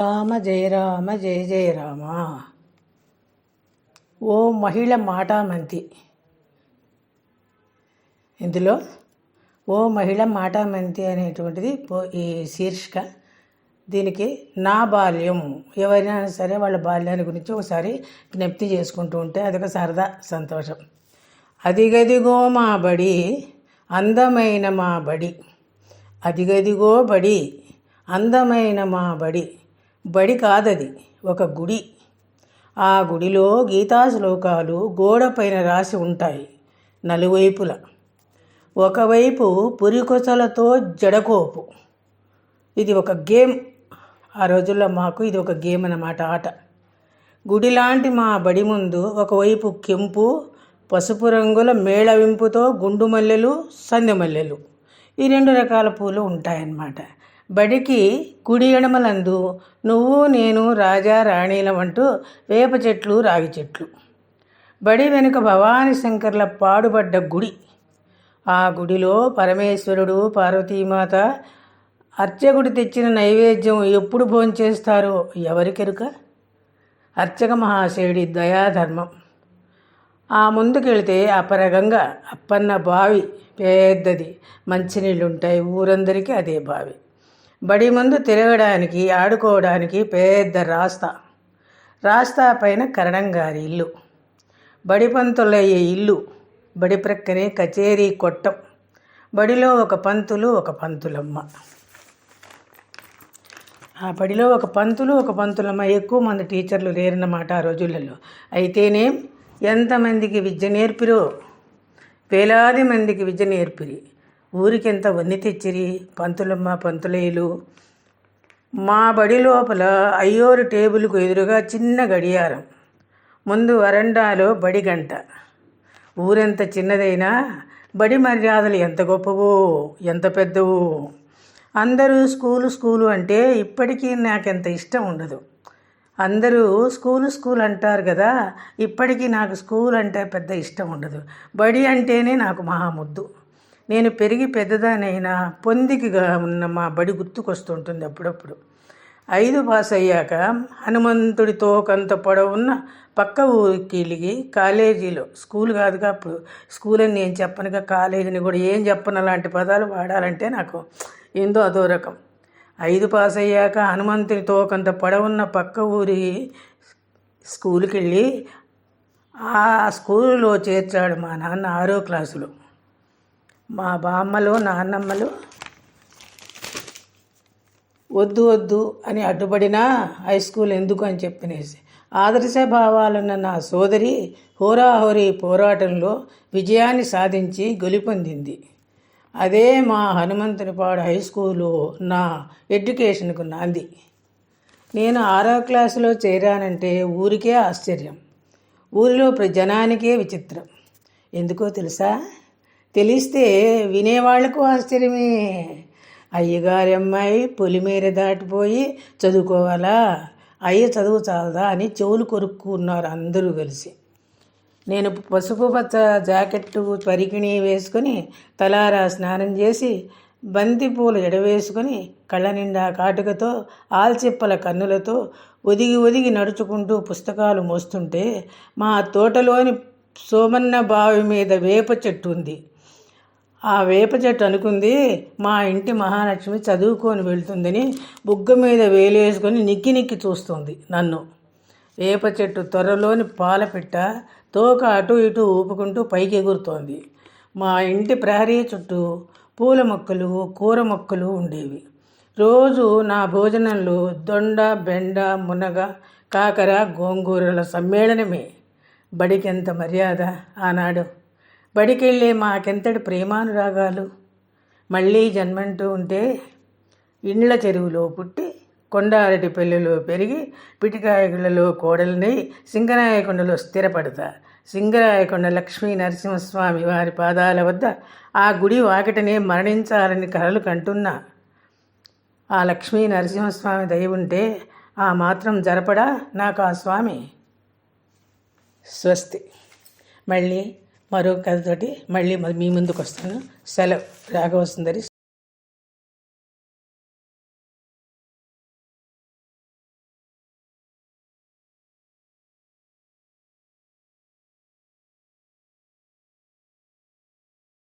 రామ జయ రామ జయ జయ రామ. ఓ మహిళ మాటామంతి. ఇందులో ఓ మహిళ మాటామంతి అనేటువంటిది పో- ఈ శీర్షిక. దీనికి నా బాల్యం. ఎవరైనా సరే వాళ్ళ బాల్యాన్ని గురించి ఒకసారి జ్ఞప్తి చేసుకుంటూ ఉంటే అదొక సరదా సంతోషం. అదిగదిగో మా బడి అందమైన మా బడి. అదిగదిగో బడి అందమైన మా బడి. బడి కాదది ఒక గుడి. ఆ గుడిలో గీతా శ్లోకాలు గోడపైన రాసి ఉంటాయి నలువైపుల. ఒకవైపు పురికొసలతో జడకోపు. ఇది ఒక గేమ్. ఆ రోజుల్లో మాకు ఇది ఒక గేమ్ అన్నమాట ఆట. గుడి లాంటి మా బడి ముందు ఒకవైపు కెంపు పసుపు రంగుల మేళవింపుతో గుండు మల్లెలు సందె మల్లెలు. ఈ రెండు రకాల పూలు ఉంటాయన్నమాట. బడికి కుడి ఎడమలందు నువ్వు నేను రాజా రాణీలం అంటూ వేప చెట్లు రాగి చెట్లు. బడి వెనుక భవానీ శంకర్ల పాడుబడ్డ గుడి. ఆ గుడిలో పరమేశ్వరుడు పార్వతీమాత అర్చకుడు తెచ్చిన నైవేద్యం ఎప్పుడు భోంచేస్తారో ఎవరికెరుక అర్చక మహాశయుడి దయాధర్మం. ఆ ముందుకెళ్తే అపరగంగా అప్పన్న బావి పెద్దది. మంచినీళ్ళుంటాయి ఊరందరికీ అదే బావి. బడి ముందు తిరగడానికి ఆడుకోవడానికి పెద్ద రాస్తా. రాస్తా పైన కరణం గారి ఇల్లు. బడి పంతులయ్యే ఇల్లు. బడి ప్రక్కనే కచేరీ కొట్టం. బడిలో ఒక పంతులు ఒక పంతులమ్మ. ఆ బడిలో ఒక పంతులు ఒక పంతులమ్మ ఎక్కువ మంది టీచర్లు లేరన్నమాట ఆ రోజులలో. అయితేనే ఎంతమందికి విద్య నేర్పిరో? వేలాది మందికి విద్య నేర్పిరి. ఊరికి ఎంత వన్ని తెచ్చిరి? పంతులమ్మ పంతులేయులు మా బడి లోపల అయ్యోరు టేబుల్కు ఎదురుగా చిన్న గడియారం. ముందు వరండాలో బడి గంట. ఊరెంత చిన్నదైనా బడి మర్యాదలు ఎంత గొప్పవో ఎంత పెద్దవో. అందరూ స్కూలు స్కూలు అంటే ఇప్పటికీ నాకెంత ఇష్టం ఉండదు. అందరూ స్కూలు స్కూల్ అంటారు కదా ఇప్పటికీ నాకు స్కూల్ అంటే పెద్ద ఇష్టం ఉండదు. బడి అంటేనే నాకు మహా ముద్దు. నేను పెరిగి పెద్దదానైనా పొందికగా ఉన్న మా బడి గుర్తుకొస్తుంటుంది అప్పుడప్పుడు. ఐదు పాస్ అయ్యాక హనుమంతుడితో కొంత పొడవున్న పక్క ఊరికి వెళ్ళి కాలేజీలో స్కూల్ కాదుగా అప్పుడు. స్కూల్ అని నేను చెప్పనుగా కాలేజీని కూడా ఏం చెప్పను అలాంటి పదాలు వాడాలంటే నాకు ఏందో అదో రకం. ఐదు పాస్ అయ్యాక హనుమంతుడితో కొంత పొడవున్న పక్క ఊరి స్కూల్కి వెళ్ళి ఆ స్కూల్లో చేర్చాడు మా నాన్న ఆరో క్లాసులో. మా బామ్మలు నాన్నమ్మలు. వద్దు వద్దు అని అడ్డుపడినా హై స్కూల్ ఎందుకు అని చెప్పినేసి. ఆదర్శ భావాలున్న నా సోదరి హోరాహోరీ పోరాటంలో విజయాన్ని సాధించి గెలుపొందింది అదే మా హనుమంతునిపాడు హై స్కూలు నా ఎడ్యుకేషన్కు నాంది. నేను ఆరో క్లాసులో చేరానంటే ఊరికే ఆశ్చర్యం. ఊరిలో ప్ర- జనానికే విచిత్రం. ఎందుకో తెలుసా? తెలిస్తే వినేవాళ్ళకు ఆశ్చర్యమే. అయ్యగారి అమ్మాయి పొలిమేర దాటిపోయి చదువుకోవాలా? అయ్య చదువు చాలదా అని చెవులు కొరుక్కున్నారు అందరూ కలిసి. నేను పసుపు పచ్చ జాకెట్టు పరికిణి వేసుకొని తలారా స్నానం చేసి బంతిపూలు ఎడవేసుకొని కళ్ళ నిండా కాటుకతో ఆల్చిప్పల కన్నులతో ఒదిగి ఒదిగి నడుచుకుంటూ పుస్తకాలు మోస్తుంటే మా తోటలోని సోమన్న బావి మీద వేప చెట్టు ఉంది. ఆ వేప చెట్టు అనుకుంది మా ఇంటి మహాలక్ష్మి చదువుకొని వెళ్తుందని బుగ్గ మీద వేలేసుకొని నిక్కి నిక్కి చూస్తుంది నన్ను. వేప చెట్టు త్వరలోని పాలపిట్ట తోక అటు ఇటు ఊపుకుంటూ పైకి ఎగురుతోంది. మా ఇంటి ప్రహరీ చుట్టూ పూల మొక్కలు కూర మొక్కలు ఉండేవి. రోజు నా భోజనంలో దొండ బెండ మునగ కాకర గోంగూరల సమ్మేళనమే. బడికెంత మర్యాద ఆనాడు. బడికెళ్ళే మాకెంతటి ప్రేమానురాగాలు? మళ్ళీ జన్మంటూ ఉంటే ఇండ్ల చెరువులో పుట్టి కొండారెడ్డి పెళ్ళిలో పెరిగి పిటికాయగుళ్ళలో కోడలినై సింగరాయకొండలో స్థిరపడతా. సింగరాయకొండ లక్ష్మీ నరసింహస్వామి వారి పాదాల వద్ద ఆ గుడి వాకిటనే మరణించాలని కలలు కంటున్నా. ఆ లక్ష్మీ నరసింహస్వామి దయ ఉంటే ఆ మాత్రం జరపడా నాకు ఆ స్వామి? స్వస్తి. మళ్ళీ మరో కథతోటి మళ్ళీ మీ ముందుకు వస్తాను సెలవు. రాఘవ సుందరి